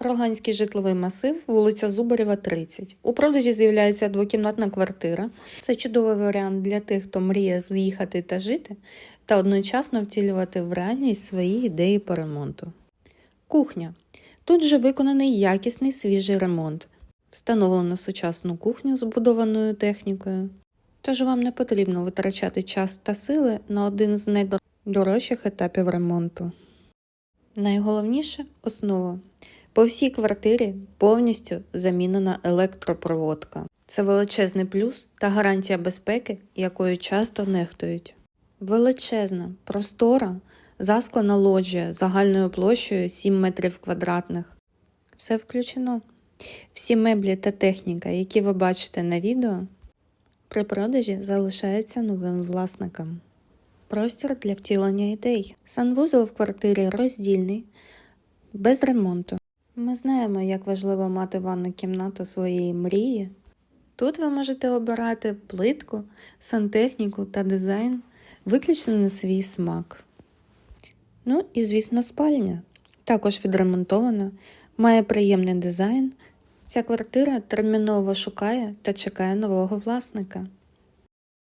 Роганський житловий масив, вулиця Зубарєва, 30. У продажі з'являється двокімнатна квартира. Це чудовий варіант для тих, хто мріє з'їхати та жити, та одночасно втілювати в реальність свої ідеї по ремонту. Кухня. Тут же виконаний якісний свіжий ремонт. Встановлено сучасну кухню з будованою технікою. Тож вам не потрібно витрачати час та сили на один з найдорожчих етапів ремонту. Найголовніше основа. По всій квартирі повністю замінена електропроводка. Це величезний плюс та гарантія безпеки, якою часто нехтують. Величезна, простора, засклана лоджія загальною площею 7 метрів квадратних. Все включено. Всі меблі та техніка, які ви бачите на відео, при продажі залишаються новим власникам. Простір для втілення ідей. Санвузол в квартирі роздільний, без ремонту. Ми знаємо, як важливо мати ванну кімнату своєї мрії. Тут ви можете обирати плитку, сантехніку та дизайн виключно на свій смак. Ну і, звісно, спальня. Також відремонтована, має приємний дизайн. Ця квартира терміново шукає та чекає нового власника.